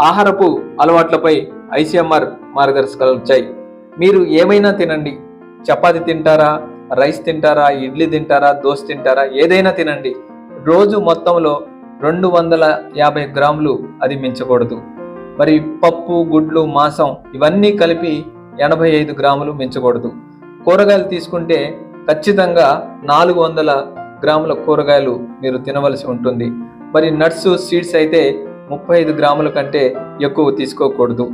ఆహారపు అలవాట్లపై ఐసీఎంఆర్ మార్గదర్శకాలు వచ్చాయి. మీరు ఏమైనా తినండి. చపాతి తింటారా? రైస్ తింటారా? ఇడ్లీ తింటారా? దోశ తింటారా? ఏదైనా తినండి. రోజు మొత్తంలో రెండు వందల యాభై గ్రాములు అది మించకూడదు. మరి పప్పు గుడ్లు మాంసం ఇవన్నీ కలిపి ఎనభై ఐదు గ్రాములు మించకూడదు. కూరగాయలు తీసుకుంటే ఖచ్చితంగా నాలుగు వందల గ్రాముల కూరగాయలు మీరు తినవలసి ఉంటుంది. మరి నట్స్ సీడ్స్ అయితే ముప్పై ఐదు గ్రాముల కంటే ఎక్కువ తీసుకోకూడదు.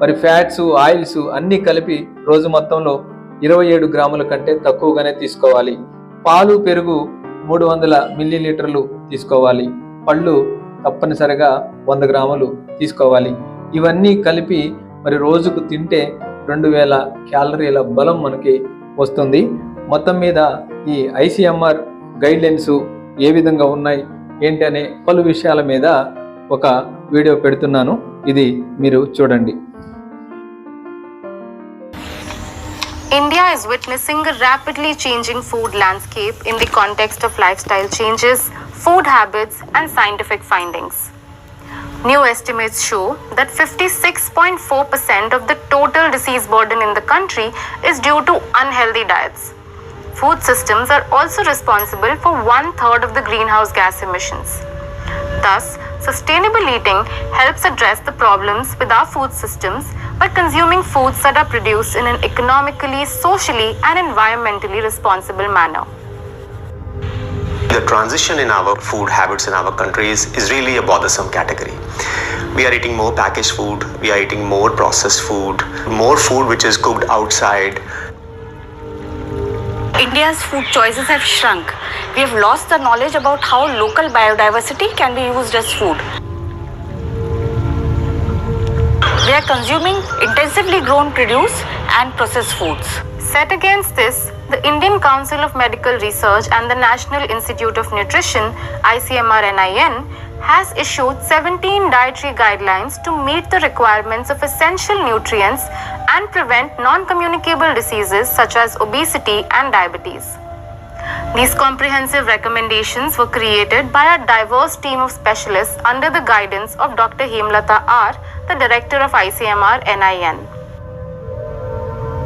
మరి ఫ్యాట్స్ ఆయిల్స్ అన్నీ కలిపి రోజు మొత్తంలో ఇరవై ఏడు గ్రాముల కంటే తక్కువగానే తీసుకోవాలి. పాలు పెరుగు మూడు వందల మిల్లీలీటర్లు తీసుకోవాలి. పళ్ళు తప్పనిసరిగా వంద గ్రాములు తీసుకోవాలి. ఇవన్నీ కలిపి మరి రోజుకు తింటే రెండు వేల క్యాలరీల బలం మనకి వస్తుంది. మొత్తం మీద ఈ ఐసీఎంఆర్ గైడ్లైన్స్ ఏ విధంగా ఉన్నాయి ఏంటి అనే పలు విషయాల మీద ఒక వీడియో పెడుతున్నాను ఇది మీరు చూడండి India is witnessing a rapidly changing food landscape in the context of lifestyle changes, food habits, and scientific findings. New estimates show that 56.4% of the total disease burden in the country is due to unhealthy diets. Food systems are also responsible for one third of the greenhouse gas emissions. Thus, sustainable eating helps address the problems with our food systems by consuming foods that are produced in an economically, socially, and environmentally responsible manner. The transition in our food habits in our countries is really a bothersome category. We are eating more packaged food, we are eating more processed food, more food which is cooked outside. India's food choices have shrunk. We have lost the knowledge about how local biodiversity can be used as food. We are consuming intensively grown produce and processed foods. Set against this, the Indian Council of Medical Research and the National Institute of Nutrition, ICMR NIN, has issued 17 dietary guidelines to meet the requirements of essential nutrients and prevent non communicable diseases such as obesity and diabetes. These comprehensive recommendations were created by a diverse team of specialists under the guidance of Dr. Hemlata R, the director of ICMR NIN.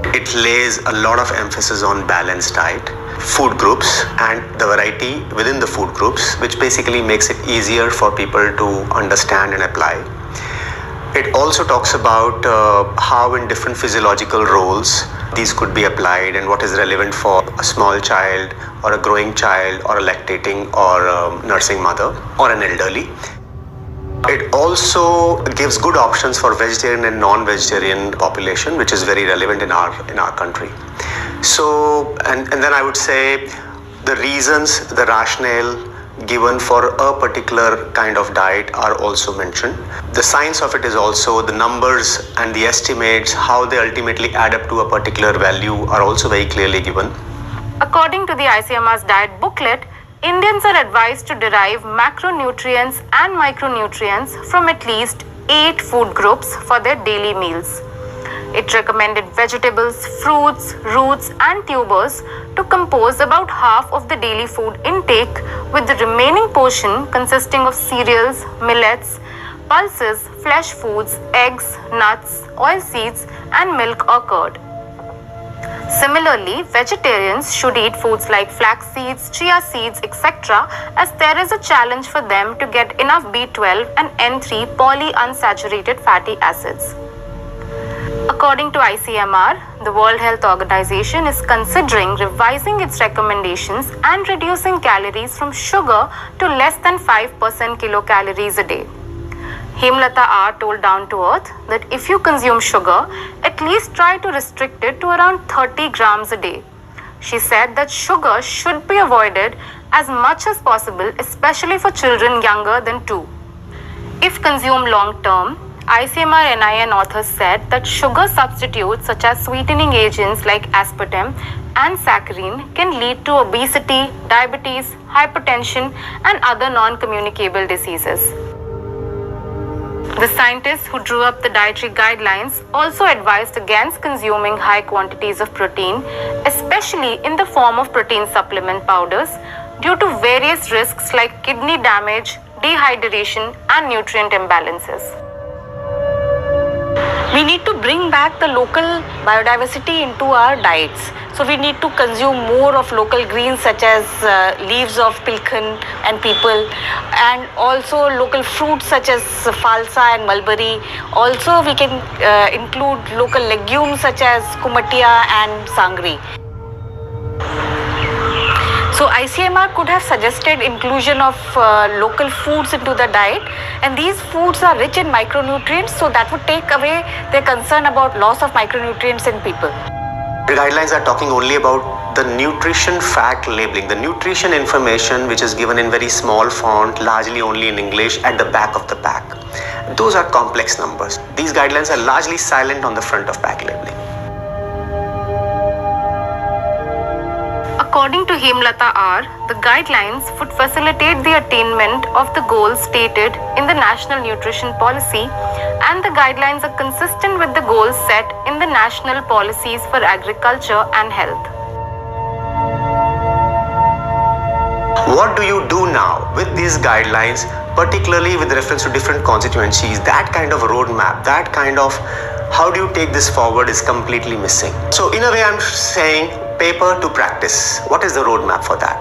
It lays a lot of emphasis on balanced diet, food groups, and the variety within the food groups, which basically makes it easier for people to understand and apply. It also talks about uh, how, in different physiological roles, these could be applied and what is relevant for a small child, or a growing child, or a lactating or um, nursing mother, or an elderly. Also gives good options for vegetarian and non-vegetarian population, which is very relevant in our in our country. So, and, and then I would say the reasons, the rationale given for a particular kind of diet are also mentioned. The science of it is also the numbers and the estimates, how they ultimately add up to a particular value are also very clearly given. According to the ICMR's diet booklet, Indians are advised to derive macronutrients and micronutrients from at least 8 food groups for their daily meals. It recommended vegetables, fruits, roots, and tubers to compose about half of the daily food intake, with the remaining portion consisting of cereals, millets, pulses, flesh foods, eggs, nuts, oil seeds, and milk or curd. Similarly, vegetarians should eat foods like flax seeds, chia seeds, etc., as there is a challenge for them to get enough B12 and N3 polyunsaturated fatty acids. According to ICMR, the World Health Organization is considering revising its recommendations and reducing calories from sugar to less than 5% kilocalories a day. Hemlata R told Down to Earth that if you consume sugar, at least try to restrict it to around 30 grams a day. She said that sugar should be avoided as much as possible, especially for children younger than 2. If consumed long term, ICMR NIN authors said that sugar substitutes such as sweetening agents like aspartame and saccharin can lead to obesity, diabetes, hypertension, and other non communicable diseases. The scientists who drew up the dietary guidelines also advised against consuming high quantities of protein, especially in the form of protein supplement powders, due to various risks like kidney damage, dehydration, and nutrient imbalances. We need to bring back the local biodiversity into our diets. So we need to consume more of local greens such as uh, leaves of pilkan and people and also local fruits such as falsa and mulberry. Also we can uh, include local legumes such as kumatia and sangri. So ICMR could have suggested inclusion of uh, local foods into the diet and these foods are rich in micronutrients so that would take away their concern about loss of micronutrients in people. The guidelines are talking only about the nutrition fact labeling, the nutrition information which is given in very small font, largely only in English at the back of the pack. Those are complex numbers. These guidelines are largely silent on the front of pack labeling. According to Hemlata R, the guidelines would facilitate the attainment of the goals stated in the National Nutrition Policy, and the guidelines are consistent with the goals set in the National Policies for Agriculture and Health. What do you do now with these guidelines, particularly with reference to different constituencies? That kind of roadmap, that kind of how do you take this forward is completely missing. So, in a way, I'm saying paper to practice what is the road map for that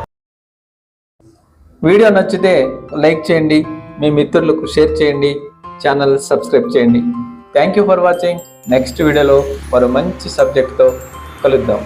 video నచ్చితే like చేయండి మీ మిత్రులకు share చేయండి channel subscribe చేయండి. Thank you for watching next వీడియోలో మరో మంచి సబ్జెక్ట్తో కలుద్దాం.